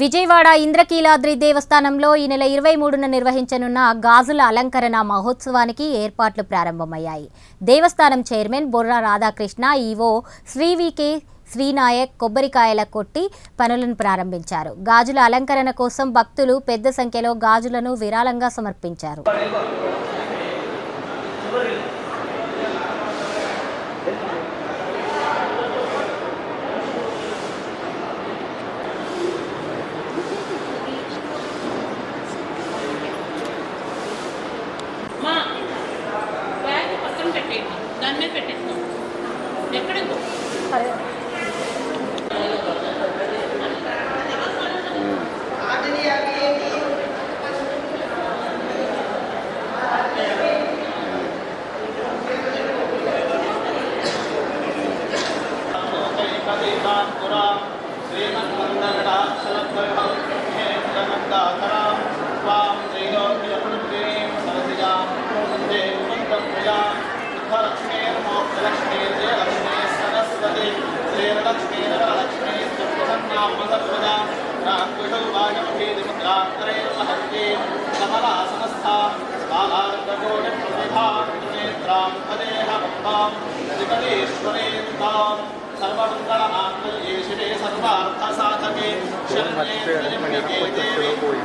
విజయవాడ ఇంద్రకీలాద్రి దేవస్థానంలో ఈ నెల ఇరవై మూడున నిర్వహించనున్న గాజుల అలంకరణ మహోత్సవానికి ఏర్పాట్లు ప్రారంభమయ్యాయి. దేవస్థానం చైర్మన్ బొర్రా రాధాకృష్ణ ఈవో శ్రీవికే శ్రీనాయక్ కొబ్బరికాయల కొట్టి పనులను ప్రారంభించారు. గాజుల అలంకరణ కోసం భక్తులు పెద్ద సంఖ్యలో గాజులను విరాళంగా సమర్పించారు.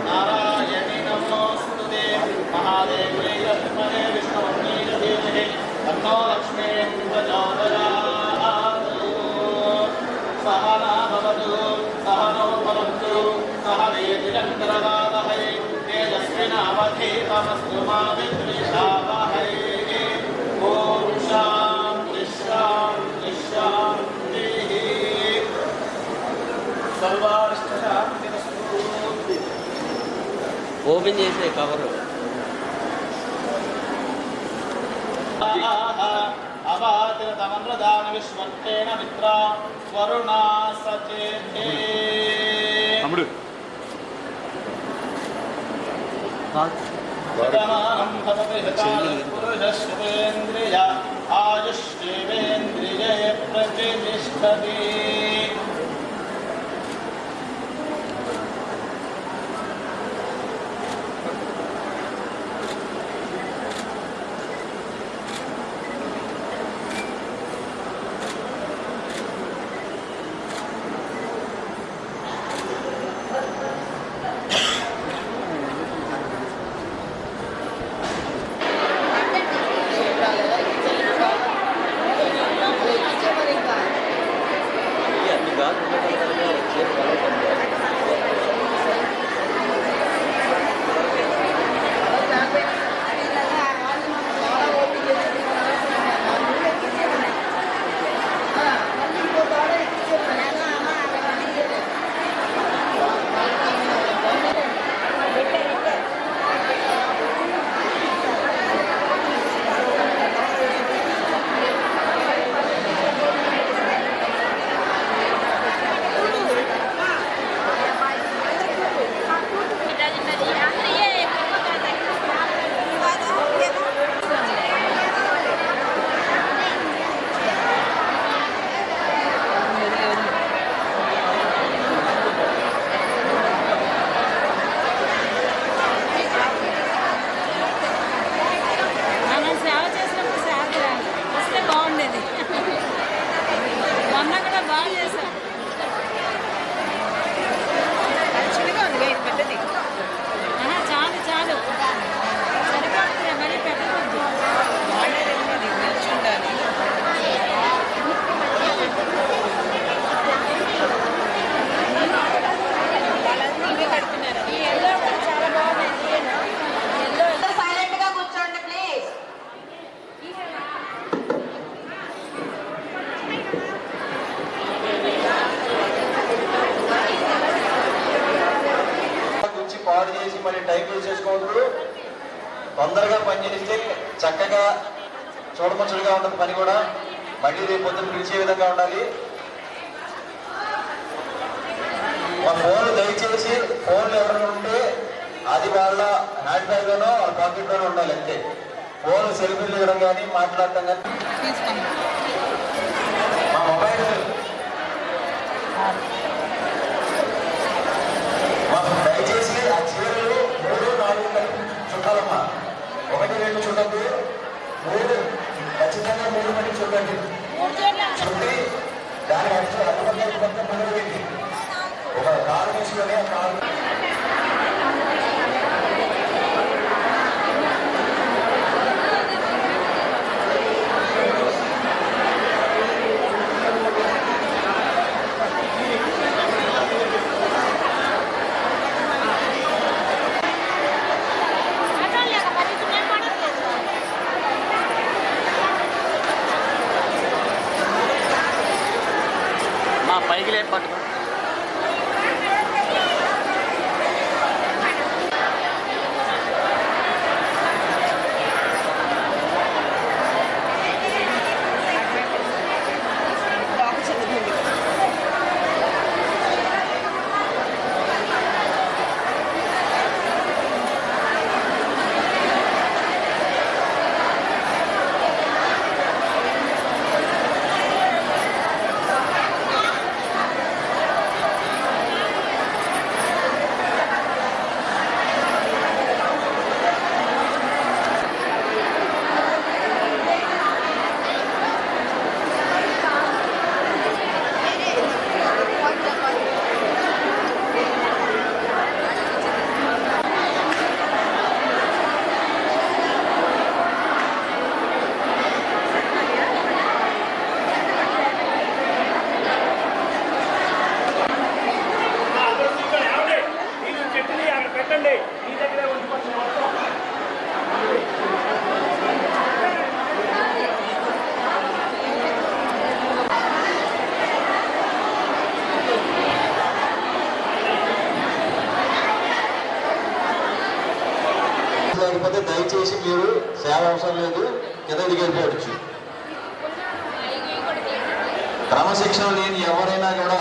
నారాయణి నమోస్తుతే మహాదేవే విష్ణు విష్ణువర్ణే ధీమహి తన్నో లక్ష్మీ సహనా భవతు సహనో భవంతు సహ వేదిలంకరవాదహై తేజస్వినావధీతమస్తు మా విద్విషావహై. ఓం శాంతి శాంతి శాంతిః. సర్వాష్టశాంతిరస్తు. ఓపెన్ చేసే కవరు. అవాతిరతమృదాన విశ్వక్తేన మిత్ర వరుణా సచేతే తమ్ముడు. ప్రమాణం భవతి హితాయ పురుషశ్వేంద్రియ ఆయుష్యేంద్రియే ప్రతిష్టతి తొందరగా పని చేస్తే చక్కగా చూడముచ్చటగా ఉంటుంది పని కూడా. మళ్ళీ రేపు పొద్దున్న పిలిచే విధంగా ఉండాలి. మా ఫోన్లు దయచేసి ఫోన్లు ఎవరైనా ఉంటే అది వాళ్ళ హ్యాండ్ బ్యాగ్ లోనో వాళ్ళ పాకెట్ లోనో ఉండాలి అంతే. ఫోన్ సెల్ఫీలు ఇవ్వడం కానీ మాట్లాడటం కానీ. మా మొబైల్ చూడండి దాని అర్థం అర్థం ఒక కారు తీసుకొని ఆ కారు లేకపోతే దయచేసి మీరు సేవ అవసరం లేదు. కింద దిగిపోవచ్చు క్రమశిక్షణ లేని ఎవరైనా కూడా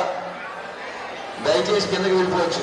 దయచేసి కిందకి వెళ్ళిపోవచ్చు.